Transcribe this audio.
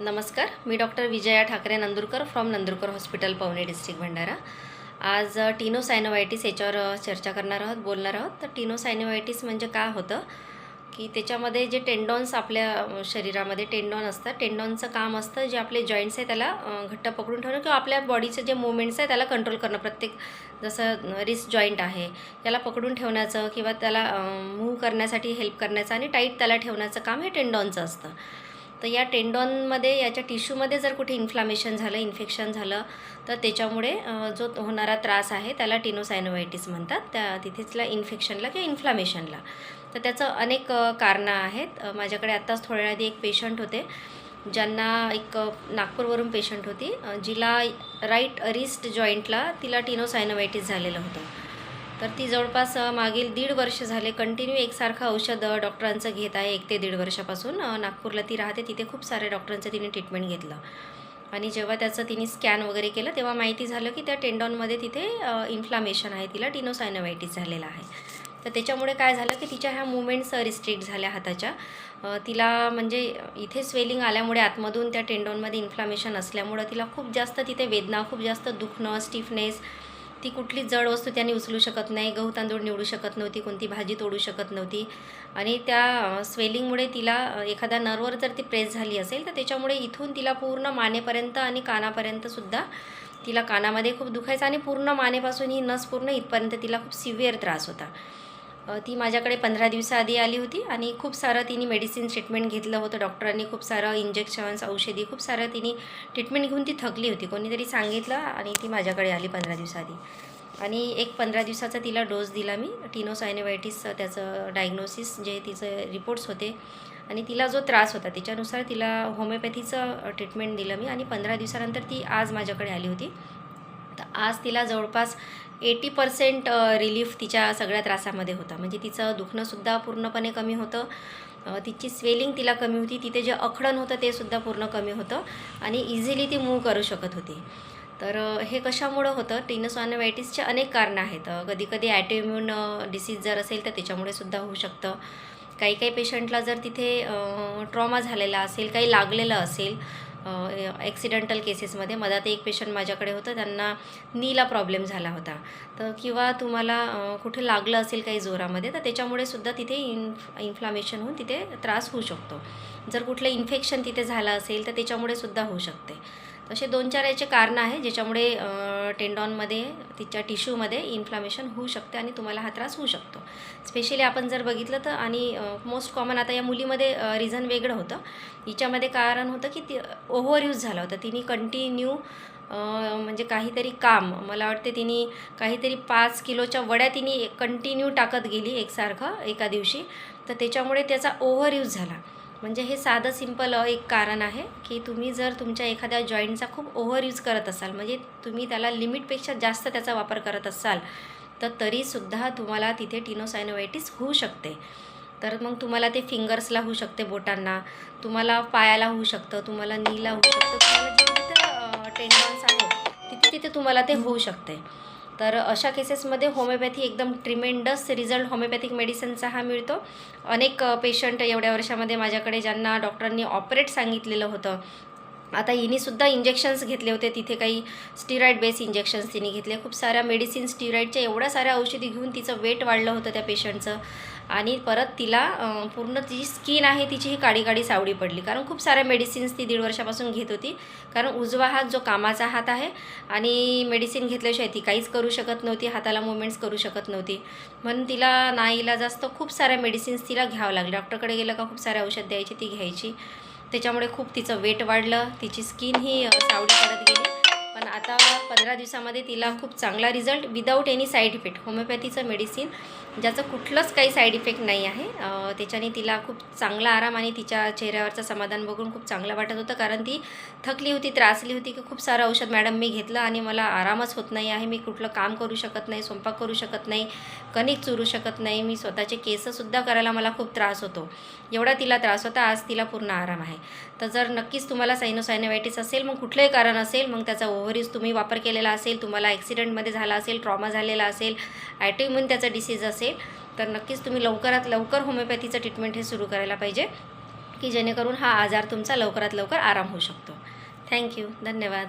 नमस्कार मी doctor Vijaya Thakre Nandurkar from Nandurkar hospital Pavne district Bhandara. आज टिनो सायनोवायटिस याच्यावर चर्चा करणार आहोत बोलणार आहोत. तर टिनोसायनोवायटिस म्हणजे का होतं की त्याच्यामध्ये जे टेंडॉन्स आपल्या शरीरामध्ये टेंडॉन असतात टेंडॉनचं काम असतं जे आपले जॉईंट्स आहे त्याला घट्ट पकडून ठेवणं किंवा आपल्या बॉडीचे जे मुवमेंट्स आहे त्याला कंट्रोल करणं. प्रत्येक जसं रिस्ट जॉईंट आहे त्याला पकडून ठेवण्याचं किंवा त्याला मूव्ह करण्यासाठी हेल्प करण्याचं आणि टाईट त्याला ठेवण्याचं काम हे टेंडॉनचं असतं. तर या टेंडॉनमध्ये याच्या टिश्यूमध्ये जर कुठे इन्फ्लामेशन झालं इन्फेक्शन झालं तर त्याच्यामुळे जो होणारा त्रास आहे त्याला टिनोसायनोवायटिस म्हणतात. त्या तिथेचल्या इन्फेक्शनला किंवा इन्फ्लामेशनला तर त्याचं अनेक कारणं आहेत. माझ्याकडे आत्ताच थोड्या आधी एक पेशंट होते ज्यांना एक नागपूरवरून पेशंट होती. जिला राईट रिस्ट जॉईंटला तिला टिनोसायनोवायटिस झालेलं होतं. तर ती जवळपास मागील दीड वर्ष झाले. कंटिन्यू एकसारखं औषध डॉक्टरांचं घेत आहे. एक ते दीड वर्षापासून नागपूरला ती राहते. तिथे खूप सारे डॉक्टरांचं तिने ट्रीटमेंट घेतलं. आणि जेव्हा त्याचं तिने स्कॅन वगैरे केलं तेव्हा माहिती झालं की त्या टेंडॉनमध्ये तिथे इन्फ्लामेशन आहे. तिला टिनोसायनोवायटिस झालेला आहे. तर त्याच्यामुळे काय झालं की तिच्या ह्या मुवमेंट्स रिस्ट्रिक्ट झाल्या हाताच्या. तिला म्हणजे इथे स्वेलिंग आल्यामुळे आतमधून त्या टेंडॉनमध्ये इन्फ्लामेशन असल्यामुळं तिला खूप जास्त तिथे वेदना खूप जास्त दुखणं स्टिफनेस ती कुठली जड वस्तू त्यांनी उचलू शकत नाही गहू तांदूळ निवडू शकत नव्हती कोणती भाजी तोडू शकत नव्हती. आणि त्या स्वेलिंगमुळे तिला एखादा नर्वर नर्ववर जर ती प्रेस झाली असेल तर त्याच्यामुळे इथून तिला पूर्ण मानेपर्यंत आणि कानापर्यंतसुद्धा तिला कानामध्ये खूप दुखायचं आणि पूर्ण मानेपासून ही नस पूर्ण इथपर्यंत तिला खूप सिव्हिअर त्रास होता. ती माझ्याकडे पंधरा दिवसाआधी आली होती आणि खूप सारं तिने मेडिसिन ट्रीटमेंट घेतलं होतं. डॉक्टरांनी खूप सारं इंजेक्शन्स औषधी खूप सारं तिने ट्रीटमेंट घेऊन ती थकली होती. कोणीतरी सांगितलं आणि ती माझ्याकडे आली पंधरा दिवसाआधी. आणि एक पंधरा दिवसाचा तिला डोस दिला मी. टिनोसायनोवायटिस त्याचं डायग्नोसिस जे तिचे रिपोर्ट्स होते. आणि तिला जो त्रास होता त्याच्यानुसार तिला होमिओपॅथीचं ट्रीटमेंट दिलं मी. आणि पंधरा दिवसानंतर ती आज माझ्याकडे आली होती. तर आज तिला जवळपास एटी पर्सेंट रिलीफ तिच्या सगळ्या त्रासामध्ये होता. म्हणजे तिचं दुखणंसुद्धा पूर्णपणे कमी होतं. तिची स्वेलिंग तिला कमी होती. तिथे जे अखडण होतं ते सुद्धा पूर्ण कमी होतं आणि इझिली ती मूव करू शकत होती. तर हे कशामुळं होतं? टिनोसॉनोवायटिसचे अनेक कारणं आहेत. कधी कधी ॲटोइम्युन डिसीज जर असेल तर त्याच्यामुळे सुद्धा होऊ शकतं. काही काही पेशंटला जर तिथे ट्रॉमा झालेला असेल काही लागलेलं असेल ॲक्सिडेंटल केसेसमध्ये मधात एक पेशंट माझ्याकडे होतं. त्यांना नीला प्रॉब्लेम झाला होता. तर किंवा तुम्हाला कुठे लागलं असेल काही जोरामध्ये तर त्याच्यामुळे सुद्धा तिथे इन्फ इन्फ्लामेशन होऊन तिथे त्रास होऊ शकतो. जर कुठलं इन्फेक्शन तिथे झालं असेल तर त्याच्यामुळे सुद्धा होऊ शकते. असे दोन चार याचे कारणं आहे ज्याच्यामुळे टेंडॉनमध्ये तिच्या टिश्यूमध्ये इन्फ्लामेशन होऊ शकते आणि तुम्हाला हा त्रास होऊ शकतो. स्पेशली आपण जर बघितलं तर आणि मोस्ट कॉमन आता या मुलीमध्ये रिझन वेगळं होतं. हिच्यामध्ये कारण होतं की ती ओव्हर यूज झाला होता. तिने कंटिन्यू म्हणजे काहीतरी काम मला वाटते तिने काहीतरी पाच किलोच्या वड्या तिने कंटिन्यू टाकत गेली एकसारखं एका दिवशी. तर त्याच्यामुळे त्याचा ओव्हर यूज झाला. म्हणजे हे साधं सिंपल एक कारण आहे की तुम्ही जर तुमच्या एखाद्या जॉईंटचा खूप ओव्हर यूज करत असाल म्हणजे तुम्ही त्याला लिमिटपेक्षा जास्त त्याचा वापर करत असाल तर तरीसुद्धा तुम्हाला तिथे टिनोसायनोवायटिस होऊ शकते. तर मग तुम्हाला ते फिंगर्सला होऊ शकते बोटांना तुम्हाला पायाला होऊ शकतं तुम्हाला नीला होऊ शकतं तुम्हाला जिथे टेंडन्स आहे तिथे तिथे तुम्हाला ते होऊ शकते. तर अशा केसेसमध्ये होमिओपॅथी एकदम ट्रिमेंडस रिझल्ट होमिओपॅथिक मेडिसिनचा हा मिळतो. अनेक पेशंट एवढ्या वर्षामध्ये माझ्याकडे ज्यांना डॉक्टरांनी ऑपरेट सांगितलेलं होतं आता हिनीसुद्धा इंजेक्शन्स घेतले होते. तिथे काही स्टिरॉईड बेस इंजेक्शन्स तिने घेतले. खूप साऱ्या मेडिसिन स्टिरॉईडच्या एवढ्या साऱ्या औषधी घेऊन तिचं वेट वाढलं होतं त्या पेशंटचं आणि परत तिला पूर्ण जी स्किन आहे तिची ही काडी काडी सावडी पडली. कारण खूप साऱ्या मेडिसिन्स ती दीड वर्षापासून घेत होती. कारण उजवा हात जो कामाचा हात आहे आणि मेडिसिन घेतल्याशिवाय ती काहीच करू शकत नव्हती हाताला मुवमेंट्स करू शकत नव्हती. म्हणून तिला नाईला जास्त खूप साऱ्या मेडिसिन्स तिला घ्यावं लागले. डॉक्टरकडे गेलं का खूप साऱ्या औषध द्यायची ती घ्यायची. त्याच्यामुळे खूप तिचं वेट वाढलं. तिची स्किन ही सावली पडत गेली. पण आता पंधरा दिवसामध्ये तिला खूप चांगला result without any side effect होमिओपॅथीचं medicine ज्याचं कुठलंच काही साईड इफेक्ट नाही आहे. त्याच्याने तिला खूप चांगला आराम आणि तिच्या चेहऱ्यावरचं समाधान बघून खूप चांगलं वाटत होतं. कारण ती थकली होती त्रासली होती की खूप सारं औषध मॅडम मी घेतलं आणि मला आरामच होत नाही आहे. मी कुठलं काम करू शकत नाही स्वयंपाक करू शकत नाही कणिक चुरू शकत नाही. मी स्वतःचे केससुद्धा करायला मला खूप त्रास होतो. एवढा तिला त्रास होता आज तिला पूर्ण आराम आहे. तर जर नक्कीच तुम्हाला सायनोसायनोवायटिस असेल मग कुठलंही कारण असेल मग त्याचा ओव्हरीज तुम्ही वापर केलेला असेल तुम्हाला ॲक्सिडेंटमध्ये झाला असेल ट्रॉमा झालेला असेल ॲटोइम्युन त्याचा डिसीज असेल तर नक्कीच तुम्ही लवकरात लवकर होमिओपॅथीचं ट्रीटमेंट हे सुरू करायला पाहिजे की जेणेकरून हा आजार तुमचा लवकरात लवकर आराम होऊ शकतो. थँक्यू धन्यवाद.